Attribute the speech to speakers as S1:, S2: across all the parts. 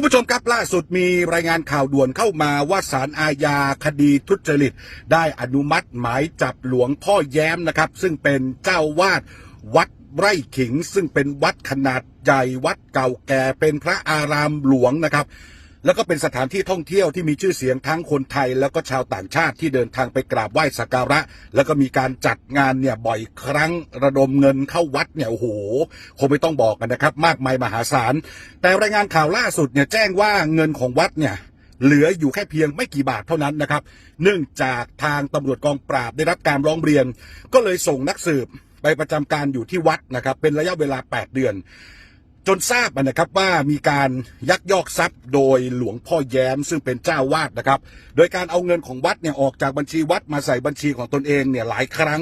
S1: คุณผู้ชมครับล่าสุดมีรายงานข่าวด่วนเข้ามาว่าศาลอาญาคดีทุจริต ได้อนุมัติหมายจับหลวงพ่อแย้มนะครับ ซึ่งเป็นเจ้าวาดวัดไร่ขิง ซึ่งเป็นวัดขนาดใหญ่วัดเก่าแก่เป็นพระอารามหลวงนะครับ แล้วก็เป็นสถานที่ท่องเที่ยวที่มีชื่อเสียงทั้งคนไทย แล้วก็ชาวต่างชาติที่เดินทางไปกราบไหว้สักการะ แล้วก็มีการจัดงานเนี่ยบ่อยครั้งระดมเงินเข้าวัดเนี่ยโอ้โหคงไม่ต้องบอกกันนะครับ มากมายมหาศาล แต่รายงานข่าวล่าสุดเนี่ยแจ้งว่าเงินของวัดเนี่ยเหลืออยู่แค่เพียงไม่กี่บาทเท่านั้นนะครับ เนื่องจากทางตำรวจกองปราบได้รับการร้องเรียน ก็เลยส่งนักสืบไปประจำการอยู่ที่วัดนะครับ เป็นระยะเวลา 8 เดือน จนทราบนะครับว่ามีการยักยอกทรัพย์โดยหลวงพ่อแย้มซึ่งเป็นเจ้าวาดนะครับ โดยการเอาเงินของวัดเนี่ยออกจากบัญชีวัดมาใส่บัญชีของตนเองเนี่ยหลายครั้ง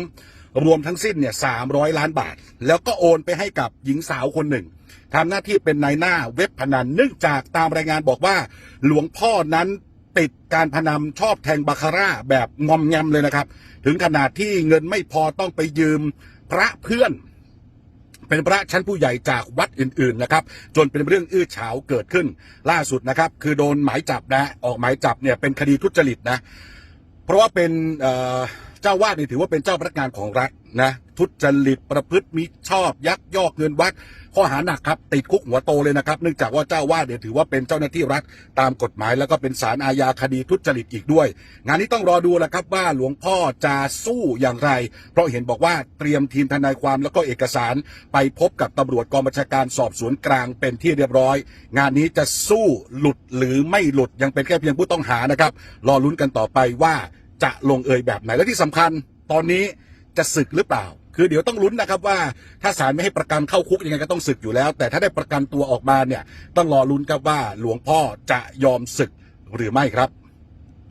S1: รวมทั้งสิ้นเนี่ยสามล้านบาท แล้วก็โอนไปให้กับหญิงสาวคนหนึ่งทำหน้าที่เป็นนายหน้าเว็บพนันเนื่องจากตามรายงานบอกว่า หลวงพ่อนั้นติดการพนันชอบแทงบาคาร่าแบบงอมแงมเลยนะครับ ถึงขนาดที่เงินไม่พอต้องไปยืมพระเพื่อน เป็นพระชั้นผู้ใหญ่จากวัดอื่นๆนะครับจนเป็นเรื่องอื้อฉาวเกิดขึ้น ล่าสุดนะครับ คือโดนหมายจับนะออกหมายจับเนี่ยเป็นคดีทุจริตนะ เพราะว่าเป็นเอ่อ เจ้าวาดนี่ถือว่าเป็นเจ้าพนักงานของรัฐนะทุจริตประพฤติมิชอบยักยอกเงินวัด ข้อหาหนักครับ ติดคุกหัวโตเลยนะครับ เนื่องจากว่าเจ้าวาดเนี่ยถือว่าเป็นเจ้าหน้าที่รัฐตามกฎหมาย แล้วก็เป็นศาลอาญาคดีทุจริตอีกด้วย งานนี้ต้องรอดูแหละครับว่าหลวงพ่อจะสู้อย่างไร เพราะเห็นบอกว่าเตรียมทีมทนายความแล้วก็เอกสาร ไปพบกับตำรวจกองบัญชาการสอบสวนกลางเป็นที่เรียบร้อย งานนี้จะสู้หลุดหรือไม่หลุดยังเป็นแค่เพียงผู้ต้องหานะครับรอลุ้นกันต่อไปว่า จะลงเอยแบบไหนและที่สำคัญตอนนี้จะศึกหรือเปล่า คือเดี๋ยวต้องลุ้นนะครับว่าถ้าศาลไม่ให้ประกันเข้าคุกยังไงก็ต้องศึกอยู่แล้ว แต่ถ้าได้ประกันตัวออกมาเนี่ยต้องรอลุ้นครับว่าหลวงพ่อจะยอมศึกหรือไม่ครับ